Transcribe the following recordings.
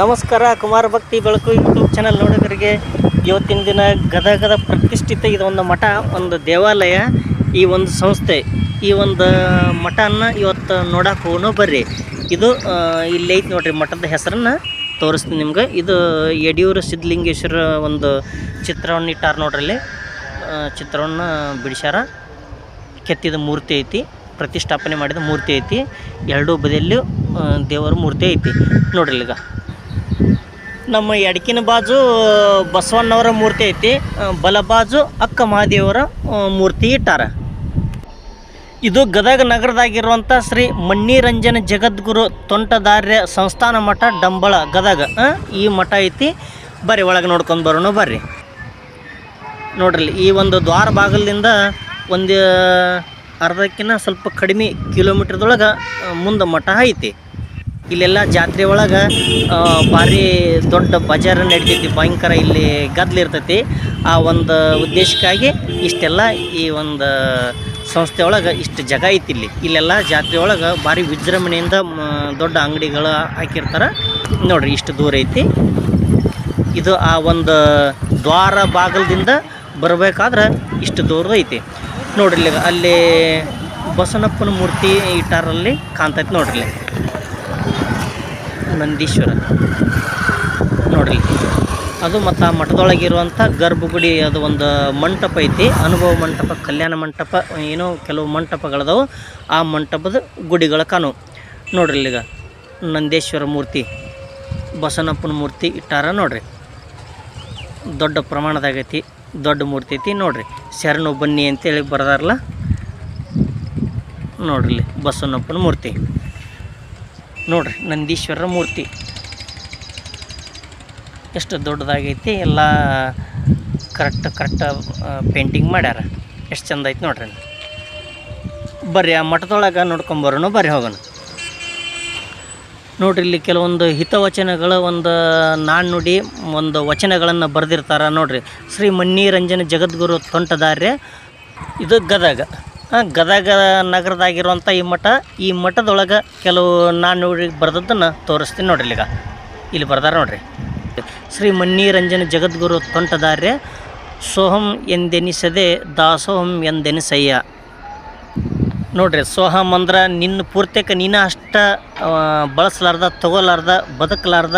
ನಮಸ್ಕಾರ, ಕುಮಾರ ಭಕ್ತಿ ಬೆಳಕು ಯೂಟ್ಯೂಬ್ ಚಾನಲ್ ನೋಡೋದರಿಗೆ ಇವತ್ತಿನ ದಿನ ಗದಗದ ಪ್ರತಿಷ್ಠಿತ ಇದೊಂದು ಮಠ, ಒಂದು ದೇವಾಲಯ, ಈ ಒಂದು ಸಂಸ್ಥೆ. ಈ ಒಂದು ಮಠನ ಇವತ್ತು ನೋಡಕ್ಕೆ ಹೋಗೋಣ ಬರ್ರಿ. ಇದು ಇಲ್ಲಿ ಐತೆ ನೋಡ್ರಿ ಮಠದ ಹೆಸರನ್ನು ತೋರಿಸ್ತೀನಿ ನಿಮ್ಗೆ. ಇದು ಯಡಿಯೂರು ಸಿದ್ಧಲಿಂಗೇಶ್ವರ ಒಂದು ಚಿತ್ರವನ್ನು ಇಟ್ಟಾರ ನೋಡ್ರಿ ಇಲ್ಲಿ ಚಿತ್ರವನ್ನು ಬಿಡಿಸ್ಯಾರ. ಕೆತ್ತಿದ ಮೂರ್ತಿ ಐತಿ, ಪ್ರತಿಷ್ಠಾಪನೆ ಮಾಡಿದ ಮೂರ್ತಿ ಐತಿ. ಎರಡೂ ಬದಿಯಲ್ಲೂ ದೇವರ ಮೂರ್ತಿ ಐತಿ. ನೋಡ್ರಿ ಈಗ ನಮ್ಮ ಎಡಕಿನ ಬಾಜು, ಬಸವಣ್ಣವರ ಮೂರ್ತಿ ಐತಿ. ಬಲ ಬಾಜು ಅಕ್ಕ ಮಹಾದೇವರ ಮೂರ್ತಿ ಇಟ್ಟಾರ. ಇದು ಗದಗ ನಗರದಾಗಿರುವಂಥ ಶ್ರೀ ಮಣ್ಣಿರಂಜನ ಜಗದ್ಗುರು ತೋಂಟದಾರ್ಯ ಸಂಸ್ಥಾನ ಮಠ ಡಂಬಳ ಗದಗ. ಈ ಮಠ ಐತಿ. ಬರ್ರಿ, ಒಳಗೆ ನೋಡ್ಕೊಂಡು ಬರೋಣ, ಬರ್ರಿ. ನೋಡ್ರಿ, ಈ ಒಂದು ದ್ವಾರ ಬಾಗಲಿಂದ ಒಂದು ಅರ್ಧಕ್ಕಿಂತ ಸ್ವಲ್ಪ ಕಡಿಮೆ ಕಿಲೋಮೀಟ್ರ್ದೊಳಗೆ ಮುಂದೆ ಮಠ ಐತಿ. ಇಲ್ಲೆಲ್ಲ ಜಾತ್ರೆ ಒಳಗೆ ಭಾರಿ ದೊಡ್ಡ ಬಜಾರ್ ನಡಿತೈತಿ ಭಯಂಕರ ಇಲ್ಲಿ ಗದ್ಲ ಇರ್ತೈತಿ. ಆ ಒಂದು ಉದ್ದೇಶಕ್ಕಾಗಿ ಇಷ್ಟೆಲ್ಲ ಈ ಒಂದು ಸಂಸ್ಥೆ ಒಳಗೆ ಇಷ್ಟು ಜಾಗ ಐತಿ ಇಲ್ಲಿ. ಇಲ್ಲೆಲ್ಲ ಜಾತ್ರೆ ಒಳಗೆ ಭಾರಿ ವಿಜೃಂಭಣೆಯಿಂದ ದೊಡ್ಡ ಅಂಗಡಿಗಳು ಹಾಕಿರ್ತಾರೆ. ನೋಡಿರಿ ಇಷ್ಟು ದೂರ ಐತಿ. ಇದು ಆ ಒಂದು ದ್ವಾರ ಬಾಗಿಲದಿಂದ ಬರಬೇಕಾದ್ರೆ ಇಷ್ಟು ದೂರ ಐತಿ. ನೋಡ್ರಿ ಅಲ್ಲಿ ಬಸವನಪ್ಪನ ಮೂರ್ತಿ ಇಟ್ಟಾರಲ್ಲಿ ಕಾಣ್ತೈತಿ ನೋಡ್ರಿ. ನಂದೀಶ್ವರ ನೋಡ್ರಿ, ಅದು ಮತ್ತು ಆ ಮಠದೊಳಗಿರುವಂಥ ಗರ್ಭಗುಡಿ ಅದು ಒಂದು ಮಂಟಪ ಐತಿ, ಅನುಭವ ಮಂಟಪ, ಕಲ್ಯಾಣ ಮಂಟಪ, ಏನೋ ಕೆಲವು ಮಂಟಪಗಳದಾವು, ಆ ಮಂಟಪದ ಗುಡಿಗಳ ಕಾಣು. ನೋಡ್ರಿ ಇಲ್ಲಿಗ, ನಂದೇಶ್ವರ ಮೂರ್ತಿ ಬಸವನಪ್ಪನ ಮೂರ್ತಿ ಇಟ್ಟಾರ ನೋಡ್ರಿ. ದೊಡ್ಡ ಪ್ರಮಾಣದಾಗೈತಿ ದೊಡ್ಡ ಮೂರ್ತಿ ಐತಿ ನೋಡ್ರಿ. ಶರಣು ಬನ್ನಿ ಅಂತೇಳಿ ಬರ್ದಾರಲ್ಲ, ನೋಡ್ರಿ ಬಸವನಪ್ಪನ ಮೂರ್ತಿ. ನೋಡ್ರಿ ನಂದೀಶ್ವರ ಮೂರ್ತಿ. ಎಷ್ಟು ದೊಡ್ಡದಾಗೈತಿ, ಎಲ್ಲ ಕರೆಕ್ಟ್ ಕರೆಕ್ಟ್ ಪೇಂಟಿಂಗ್ ಮಾಡ್ಯಾರ. ಎಷ್ಟು ಚಂದ ಐತಿ ನೋಡ್ರಿ. ಬರ್ರಿ, ಆ ಮಠದೊಳಗೆ ನೋಡ್ಕೊಂಬರೋನು ಬರ್ರಿ ಹೋಗೋಣ. ನೋಡ್ರಿ, ಇಲ್ಲಿ ಕೆಲವೊಂದು ಹಿತವಚನಗಳ ಒಂದು ನಾಣ್ಣುಡಿ, ಒಂದು ವಚನಗಳನ್ನು ಬರೆದಿರ್ತಾರೆ ನೋಡ್ರಿ. ಶ್ರೀ ಮಣ್ಣಿರಂಜನ ಜಗದ್ಗುರು ತೊಂಟದಾರ್ಯ, ಇದು ಗದಗ. ಗದಗ ನಗರದಾಗಿರುವಂಥ ಈ ಮಠ, ಈ ಮಠದೊಳಗೆ ಕೆಲವು ನಾನು ನೋಡಿ ಬರೆದದ್ದನ್ನು ತೋರಿಸ್ತೀನಿ ನೋಡ್ರಿ ಈಗ ಇಲ್ಲಿ ಬರ್ದಾರ ನೋಡ್ರಿ. ಶ್ರೀ ಮಣ್ಣಿರಂಜನ ಜಗದ್ಗುರು ತೊಂಟದಾರ್ಯ, ಸೋಹಂ ಎಂದೆನಿಸದೆ ದಾಸೋಹಂ ಎಂದೆನಿಸಯ್ಯ. ನೋಡ್ರಿ, ಸೋಹಂ ಅಂದ್ರೆ ನಿನ್ನ ಪೂರ್ತಿಕ ನೀನು ಅಷ್ಟ ಬಳಸಲಾರ್ದ, ತಗೋಲಾರ್ದ, ಬದುಕಲಾರ್ದ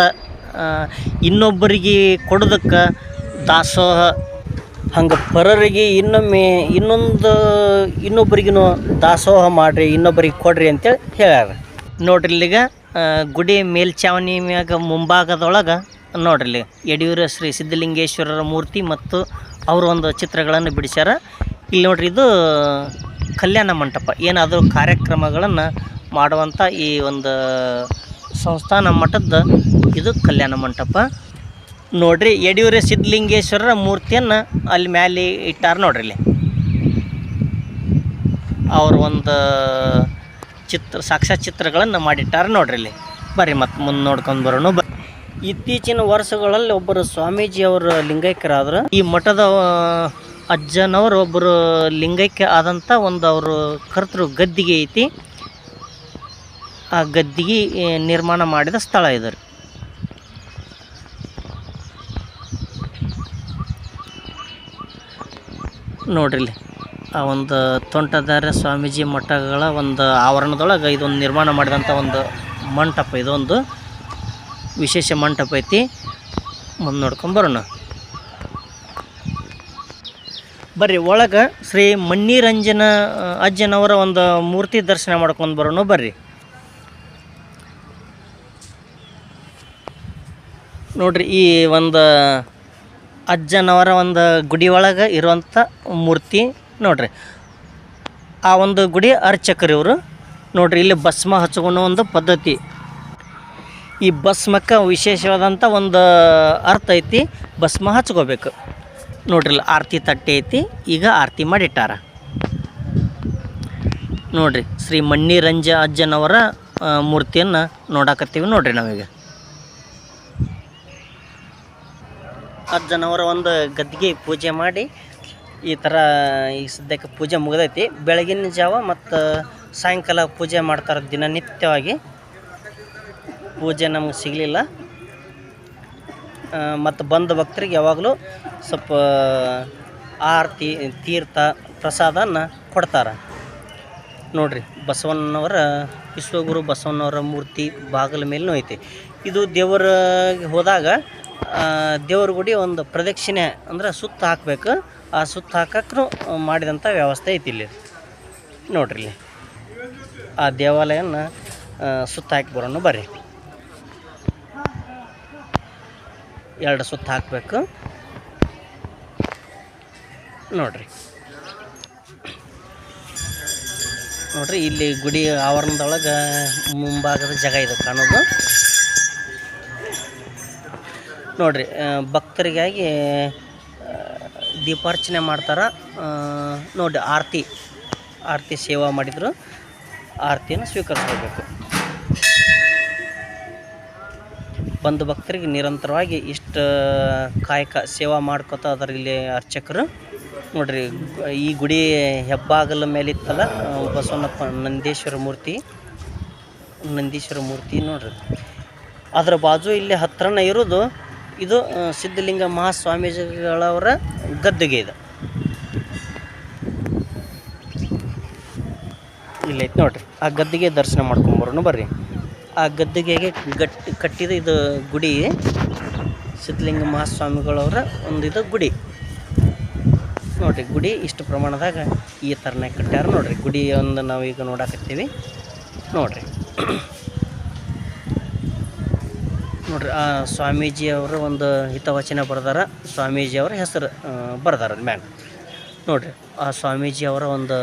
ಇನ್ನೊಬ್ಬರಿಗೆ ಕೊಡೋದಕ್ಕೆ ದಾಸೋಹ ಹಂಗೆ ಪರರಿಗೆ ಇನ್ನೊಮ್ಮೆ ಇನ್ನೊಂದು ಇನ್ನೊಬ್ಬರಿಗೂ ದಾಸೋಹ ಮಾಡಿರಿ, ಇನ್ನೊಬ್ಬರಿಗೆ ಕೊಡ್ರಿ ಅಂತೇಳಿ ಹೇಳ್ಯಾರ. ನೋಡ್ರಿ ಇಲ್ಲಿಗ ಗುಡಿ ಮೇಲ್ಛಾವಣಿ ಮ್ಯಾಗ ಮುಂಭಾಗದೊಳಗೆ ನೋಡ್ರಿ ಇಲ್ಲಿ ಯಡಿಯೂರ ಶ್ರೀ ಸಿದ್ಧಲಿಂಗೇಶ್ವರರ ಮೂರ್ತಿ ಮತ್ತು ಅವರ ಒಂದು ಚಿತ್ರಗಳನ್ನು ಬಿಡಿಸ್ಯಾರ. ಇಲ್ಲಿ ನೋಡ್ರಿ ಇದು ಕಲ್ಯಾಣ ಮಂಟಪ. ಏನಾದರೂ ಕಾರ್ಯಕ್ರಮಗಳನ್ನು ಮಾಡುವಂಥ ಈ ಒಂದು ಸಂಸ್ಥಾನ ಮಠದ ಇದು ಕಲ್ಯಾಣ ಮಂಟಪ. ನೋಡ್ರಿ ಯಡಿಯೂರ ಸಿದ್ಧಲಿಂಗೇಶ್ವರರ ಮೂರ್ತಿಯನ್ನು ಅಲ್ಲಿ ಮ್ಯಾಲೆ ಇಟ್ಟಾರ ನೋಡ್ರಿ ಇಲ್ಲಿ. ಅವ್ರ ಒಂದು ಚಿತ್ರ ಸಾಕ್ಷಾತ್ ಚಿತ್ರಗಳನ್ನು ಮಾಡಿಟ್ಟಾರ ನೋಡ್ರಿ ಇಲ್ಲಿ. ಬರ್ರಿ ಮತ್ತೆ ಮುಂದೆ ನೋಡ್ಕೊಂಡು ಬರೋಣ. ಬ ಇತ್ತೀಚಿನ ವರ್ಷಗಳಲ್ಲಿ ಒಬ್ಬರು ಸ್ವಾಮೀಜಿ ಅವರು ಲಿಂಗೈಕ್ಯರಾದ್ರು. ಈ ಮಠದ ಅಜ್ಜನವರು ಒಬ್ಬರು ಲಿಂಗೈಕ್ಯ ಆದಂಥ ಒಂದು ಅವರು ಕರ್ತೃ ಗದ್ದಿಗೆ ಐತಿ. ಆ ಗದ್ದಿಗೆ ನಿರ್ಮಾಣ ಮಾಡಿದ ಸ್ಥಳ ಇದು ನೋಡ್ರಿ ಆ ಒಂದು ತೋಂಟದಾರ್ಯ ಸ್ವಾಮೀಜಿ ಮಠಗಳ ಒಂದು ಆವರಣದೊಳಗೆ ಇದೊಂದು ನಿರ್ಮಾಣ ಮಾಡಿದಂಥ ಒಂದು ಮಂಟಪ. ಇದೊಂದು ವಿಶೇಷ ಮಂಟಪ ಐತಿ. ಮುಂದೆ ನೋಡ್ಕೊಂಬರೋಣ ಬರ್ರಿ, ಒಳಗೆ ಶ್ರೀ ಮಣ್ಣಿರಂಜನ ಅಜ್ಜನವರ ಒಂದು ಮೂರ್ತಿ ದರ್ಶನ ಮಾಡ್ಕೊಂಡು ಬರೋಣ. ಬರ್ರಿ. ನೋಡ್ರಿ, ಈ ಒಂದು ಅಜ್ಜನವರ ಒಂದು ಗುಡಿ ಒಳಗೆ ಇರುವಂಥ ಮೂರ್ತಿ ನೋಡ್ರಿ. ಆ ಒಂದು ಗುಡಿ ಅರ್ಚಕರು ಇವರು. ನೋಡ್ರಿ, ಇಲ್ಲಿ ಭಸ್ಮ ಹಚ್ಕೊಳ್ಳೋ ಒಂದು ಪದ್ಧತಿ. ಈ ಭಸ್ಮಕ್ಕೆ ವಿಶೇಷವಾದಂಥ ಒಂದು ಅರ್ಥ ಐತಿ, ಭಸ್ಮ ಹಚ್ಕೋಬೇಕು. ನೋಡ್ರಿ, ಇಲ್ಲಿ ಆರತಿ ತಟ್ಟೆ ಐತಿ, ಈಗ ಆರತಿ ಮಾಡಿಟ್ಟಾರ. ನೋಡ್ರಿ, ಶ್ರೀ ಮಣ್ಣಿರಂಜ ಅಜ್ಜನವರ ಮೂರ್ತಿಯನ್ನು ನೋಡಾಕತ್ತೀವಿ ನೋಡ್ರಿ ನಾವೀಗ. ಅಜ್ಜನವರ ಒಂದು ಗದ್ದಿಗೆ ಪೂಜೆ ಮಾಡಿ ಈ ಥರ ಈ ಸದ್ಯಕ್ಕೆ ಪೂಜೆ ಮುಗಿದೈತಿ. ಬೆಳಗಿನ ಜಾವ ಮತ್ತು ಸಾಯಂಕಾಲ ಪೂಜೆ ಮಾಡ್ತಾರೆ ದಿನನಿತ್ಯವಾಗಿ. ಪೂಜೆ ನಮ್ಗೆ ಸಿಗಲಿಲ್ಲ. ಮತ್ತು ಬಂದ ಭಕ್ತರಿಗೆ ಯಾವಾಗಲೂ ಸ್ವಲ್ಪ ಆರತಿ, ತೀರ್ಥ, ಪ್ರಸಾದನ ಕೊಡ್ತಾರೆ. ನೋಡ್ರಿ, ಬಸವಣ್ಣನವರ, ವಿಶ್ವಗುರು ಬಸವಣ್ಣವರ ಮೂರ್ತಿ ಬಾಗಿಲ ಮೇಲೂ ಐತಿ. ಇದು ದೇವರಿಗೆ ಹೋದಾಗ ದೇವ್ರ ಗುಡಿ ಒಂದು ಪ್ರದಕ್ಷಿಣೆ ಅಂದ್ರೆ ಸುತ್ತ ಹಾಕಬೇಕು. ಆ ಸುತ್ತ ಹಾಕಕ್ಕೂ ಮಾಡಿದಂಥ ವ್ಯವಸ್ಥೆ ಐತಿ ಇಲ್ಲಿ. ನೋಡ್ರಿ ಇಲ್ಲಿ. ಆ ದೇವಾಲಯನ ಸುತ್ತ ಹಾಕಿ ಬರೋಣ ಬರ್ರಿ. ಎರಡು ಸುತ್ತ ಹಾಕಬೇಕು. ನೋಡ್ರಿ. ನೋಡ್ರಿ, ಇಲ್ಲಿ ಗುಡಿ ಆವರಣದೊಳಗೆ ಮುಂಭಾಗದ ಜಾಗ ಇದೆ ಕಾಣೋದು. ನೋಡ್ರಿ ಭಕ್ತರಿಗಾಗಿ ದೀಪಾರ್ಚನೆ ಮಾಡ್ತಾರೆ. ನೋಡಿ ಆರತಿ ಆರತಿ ಸೇವಾ ಮಾಡಿದ್ರು. ಆರತಿಯನ್ನು ಸ್ವೀಕರಿಸ್ಕೋಬೇಕು ಬಂದು ಭಕ್ತರಿಗೆ ನಿರಂತರವಾಗಿ ಇಷ್ಟು, ಕಾಯಕ ಸೇವಾ ಮಾಡ್ಕೋತ ಅದ್ರ ಇಲ್ಲಿ ಅರ್ಚಕರು. ನೋಡ್ರಿ, ಈ ಗುಡಿ ಹೆಬ್ಬಾಗಲ ಮೇಲೆ ಇತ್ತಲ್ಲ ಬಸವಣ್ಣಪ್ಪ ನಂದೀಶ್ವರ ಮೂರ್ತಿ. ನಂದೀಶ್ವರ ಮೂರ್ತಿ ನೋಡ್ರಿ. ಅದರ ಬಾಜು ಇಲ್ಲಿ ಹತ್ರನ ಇರೋದು ಇದು ಸಿದ್ಧಲಿಂಗ ಮಹಾಸ್ವಾಮೀಜಿಗಳವರ ಗದ್ದುಗೆ ಇದು. ಇಲ್ಲೈತೆ ನೋಡ್ರಿ, ಆ ಗದ್ದಿಗೆ ದರ್ಶನ ಮಾಡ್ಕೊಂಬರೋಣ ಬರ್ರಿ. ಆ ಗದ್ದಿಗೆಗೆ ಗಟ್ಟಿ, ಕಟ್ಟಿದ ಇದು ಗುಡಿ, ಸಿದ್ಧಲಿಂಗ ಮಹಾಸ್ವಾಮಿಗಳವರ ಒಂದು ಇದು ಗುಡಿ. ನೋಡ್ರಿ, ಗುಡಿ ಇಷ್ಟು ಪ್ರಮಾಣದಾಗ ಈ ಥರನೇ ಕಟ್ಟ್ಯಾರ ನೋಡ್ರಿ. ಗುಡಿ ಒಂದು ನಾವೀಗ ನೋಡಾಕತ್ತೀವಿ. ನೋಡ್ರಿ. ನೋಡ್ರಿ, ಆ ಸ್ವಾಮೀಜಿಯವರು ಒಂದು ಹಿತವಚನ ಬರ್ದಾರ. ಸ್ವಾಮೀಜಿಯವರ ಹೆಸರು ಬರ್ದಾರ ಮ್ಯಾಲ. ನೋಡ್ರಿ, ಆ ಸ್ವಾಮೀಜಿಯವರ ಒಂದು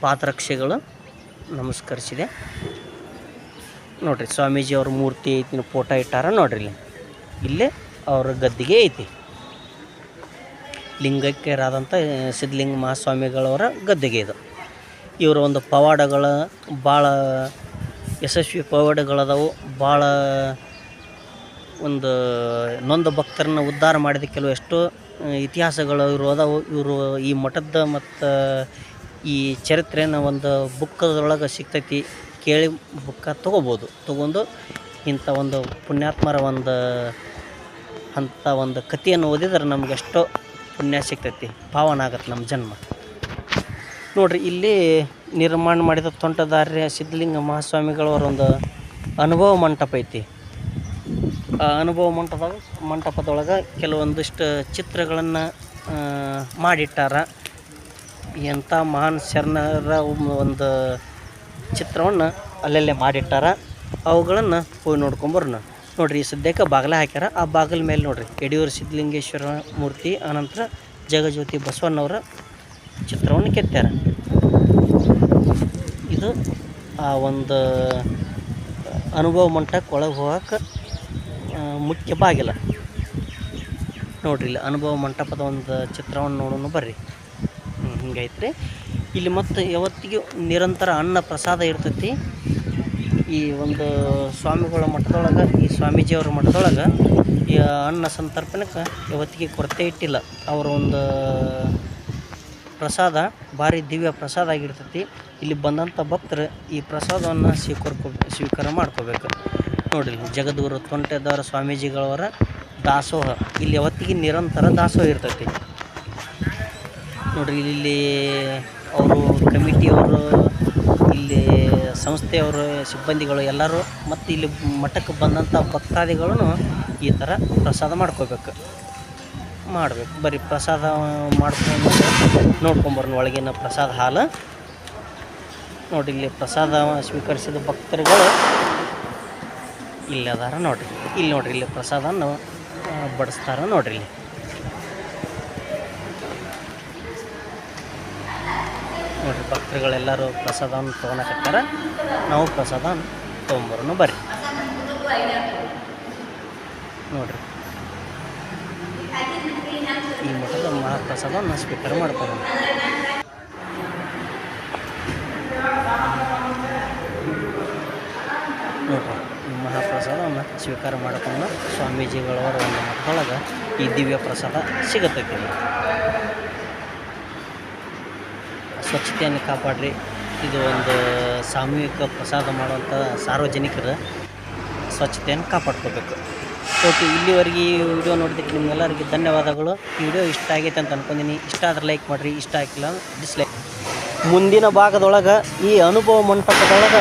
ಪಾತ್ರಕ್ಷೆಗಳು ನಮಸ್ಕರಿಸಿದೆ. ನೋಡ್ರಿ ಸ್ವಾಮೀಜಿಯವ್ರ ಮೂರ್ತಿ ಐತಿ ಫೋಟೋ ಇಟ್ಟಾರ ನೋಡ್ರಿ ಇಲ್ಲಿ. ಇಲ್ಲೇ ಅವ್ರ ಗದ್ದಿಗೆ ಐತಿ. ಲಿಂಗೈಕ್ಯರಾದಂಥ ಸಿದ್ಧಲಿಂಗ ಮಹಾಸ್ವಾಮಿಗಳವರ ಗದ್ದಿಗೆ ಇದು. ಇವರ ಒಂದು ಪವಾಡಗಳ ಭಾಳ ಯಶಸ್ವಿ ಪವಾಡಗಳದಾವು. ಭಾಳ ಒಂದು ನೊಂದ ಭಕ್ತರನ್ನ ಉದ್ಧಾರ ಮಾಡಿದ ಕೆಲವು ಎಷ್ಟೋ ಇತಿಹಾಸಗಳು ಇವರು ಅದಾವು. ಇವರು ಈ ಮಠದ ಮತ್ತು, ಈ ಚರಿತ್ರೆನ ಒಂದು ಬುಕ್ಕದೊಳಗೆ ಸಿಗ್ತೈತಿ ಕೇಳಿ ಬುಕ್ಕ ತೊಗೋಬೋದು. ತೊಗೊಂಡು ಇಂಥ ಒಂದು ಪುಣ್ಯಾತ್ಮರ ಒಂದು, ಅಂಥ ಒಂದು ಕಥೆಯನ್ನು ಓದಿದ್ರೆ ನಮ್ಗೆ ಎಷ್ಟೋ ಪುಣ್ಯ ಸಿಗ್ತೈತಿ. ಪಾವನ ಆಗತ್ತೆ ನಮ್ಮ ಜನ್ಮ. ನೋಡ್ರಿ, ಇಲ್ಲಿ ನಿರ್ಮಾಣ ಮಾಡಿದ ತೋಂಟದಾರ್ಯ ಸಿದ್ಧಲಿಂಗ ಮಹಾಸ್ವಾಮಿಗಳವರ ಒಂದು ಅನುಭವ ಮಂಟಪ ಐತಿ. ಆ ಅನುಭವ ಮಂಟಪದಾಗ ಮಂಟಪದೊಳಗೆ ಕೆಲವೊಂದಿಷ್ಟು ಚಿತ್ರಗಳನ್ನು ಮಾಡಿಟ್ಟಾರ. ಎಂಥ ಮಹಾನ್ ಶರಣರ ಒಂದು ಚಿತ್ರವನ್ನು ಅಲ್ಲಲ್ಲೇ ಮಾಡಿಟ್ಟಾರ. ಅವುಗಳನ್ನು ಹೋಗಿ ನೋಡ್ಕೊಂಬರೋಣ ನೋಡಿರಿ ಸದ್ಯಕ್ಕೆ ಬಾಗಿಲ ಹಾಕ್ಯಾರ. ಆ ಬಾಗಿಲ ಮೇಲೆ ನೋಡಿರಿ, ಯಡಿಯೂರು ಸಿದ್ಧಲಿಂಗೇಶ್ವರ ಮೂರ್ತಿ ಆನಂತರ ಜಗಜ್ಯೋತಿ ಬಸವಣ್ಣವರ ಚಿತ್ರವನ್ನು ಕೆತ್ತಾರ ಇದು, ಆ, ಒಂದು ಅನುಭವ ಮಂಟಪಕ್ಕೆ ಒಳಗೆ ಹೋಗಕ್ಕೆ ಮುಖ್ಯ ಬಾಗಿಲ. ನೋಡ್ರಿ, ಇಲ್ಲಿ ಅನುಭವ ಮಂಟಪದ ಒಂದು ಚಿತ್ರವನ್ನು ನೋಡೋಣ ಬರ್ರಿ. ಹ್ಞೂ ರೀ ಇಲ್ಲಿ ಮತ್ತು ಯಾವತ್ತಿಗೂ ನಿರಂತರ ಅನ್ನ ಪ್ರಸಾದ ಇರ್ತೈತಿ. ಈ ಒಂದು ಸ್ವಾಮಿಗಳ ಮಠದೊಳಗೆ, ಈ ಸ್ವಾಮೀಜಿಯವ್ರ ಮಠದೊಳಗೆ, ಈ ಅನ್ನ ಸಂತರ್ಪಣಕ್ಕೆ ಯಾವತ್ತಿಗೆ ಕೊರತೆ ಇಟ್ಟಿಲ್ಲ. ಅವರ ಒಂದು ಪ್ರಸಾದ, ಭಾರಿ ದಿವ್ಯ ಪ್ರಸಾದ ಆಗಿರ್ತೈತಿ. ಇಲ್ಲಿ ಬಂದಂಥ ಭಕ್ತರು ಈ ಪ್ರಸಾದವನ್ನು ಸ್ವೀಕರ್ಕೊ, ಸ್ವೀಕಾರ ಮಾಡ್ಕೋಬೇಕು. ನೋಡಿರಿ ಜಗದ್ಗುರು ತೊಂಟೆದವರ ಸ್ವಾಮೀಜಿಗಳವರ ದಾಸೋಹ. ಇಲ್ಲಿ ಅವತ್ತಿಗೆ ನಿರಂತರ ದಾಸೋಹ ಇರ್ತೈತಿ. ನೋಡಿರಿ ಇಲ್ಲಿ ಅವರು ಕಮಿಟಿಯವರು ಇಲ್ಲಿ ಸಂಸ್ಥೆಯವರು ಸಿಬ್ಬಂದಿಗಳು ಎಲ್ಲರೂ ಮತ್ತು ಇಲ್ಲಿ ಮಠಕ್ಕೆ ಬಂದಂಥ ಭಕ್ತಾದಿಗಳನ್ನು ಈ ಥರ ಪ್ರಸಾದ ಮಾಡ್ಕೋಬೇಕು. ಮಾಡಬೇಕು. ಬರೀ ಪ್ರಸಾದ ಮಾಡ್ಕೊಂಡು ನೋಡ್ಕೊಂಬರ್ನ ಒಳಗಿನ ಪ್ರಸಾದ ಹಾಲು. ನೋಡಿ ಇಲ್ಲಿ ಪ್ರಸಾದ ಸ್ವೀಕರಿಸಿದ ಭಕ್ತರುಗಳು ಇಲ್ಲದಾರ ನೋಡಿರಿ. ಇಲ್ಲಿ ನೋಡ್ರಿ, ಇಲ್ಲಿ ಪ್ರಸಾದನ ಬಡಿಸ್ತಾರ ನೋಡ್ರಿ ಇಲ್ಲಿ. ನೋಡ್ರಿ, ಭಕ್ತರುಗಳೆಲ್ಲರೂ ಪ್ರಸಾದವನ್ನು ತೊಗೊಳಕತ್ತಾರ. ನಾವು ಪ್ರಸಾದ ತೊಗೊಂಬರೋಣ ಬರ್ರಿ. ನೋಡ್ರಿ. ಈ ಮಠದ ಮಹಾಪ್ರಸಾದವನ್ನು ಸ್ವೀಕಾರ ಮಾಡ್ತಾರೆ ನೋಡ್ರಿ ಈ ಮಹಾಪ್ರಸಾದವನ್ನು ಸ್ವೀಕಾರ ಮಾಡಿಕೊಂಡು ಸ್ವಾಮೀಜಿಗಳವರ ಒಂದು ಮಕ್ಕಳಾಗ ಈ ದಿವ್ಯ ಪ್ರಸಾದ ಸಿಗತೈತಿ. ಸ್ವಚ್ಛತೆಯನ್ನು ಕಾಪಾಡ್ರಿ. ಇದು ಒಂದು ಸಾಮೂಹಿಕ ಪ್ರಸಾದ ಮಾಡುವಂಥ ಸಾರ್ವಜನಿಕರ ಸ್ವಚ್ಛತೆಯನ್ನು ಕಾಪಾಡ್ಕೋಬೇಕು. ಓಕೆ, ಇಲ್ಲಿವರೆಗೆ ಈ ವಿಡಿಯೋ ನೋಡಿದ್ದಕ್ಕೆ ನಿಮ್ಮೆಲ್ಲರಿಗೆ ಧನ್ಯವಾದಗಳು. ಈ ವಿಡಿಯೋ ಇಷ್ಟ ಆಗೈತೆ ಅಂತ ಅನ್ಕೊಂಡಿನಿ ಇಷ್ಟ ಆದರೆ ಲೈಕ್ ಮಾಡಿರಿ, ಇಷ್ಟ ಆಗಿಲ್ಲ ಡಿಸ್ಲೈಕ್ ಮುಂದಿನ ಭಾಗದೊಳಗೆ ಈ ಅನುಭವ ಮಂಟಪದೊಳಗೆ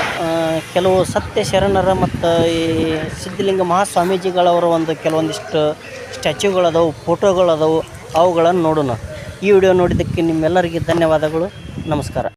ಕೆಲವು ಸತ್ಯ ಶರಣರ ಮತ್ತು ಈ ಸಿದ್ಧಲಿಂಗ ಮಹಾಸ್ವಾಮೀಜಿಗಳವರ ಒಂದು ಕೆಲವೊಂದಿಷ್ಟು ಸ್ಟ್ಯಾಚ್ಯೂಗಳದವು ಫೋಟೋಗಳದವು ಅವುಗಳನ್ನು ನೋಡೋಣ. ಈ ವಿಡಿಯೋ ನೋಡಿದ್ದಕ್ಕೆ ನಿಮ್ಮೆಲ್ಲರಿಗೆ ಧನ್ಯವಾದಗಳು. ನಮಸ್ಕಾರ.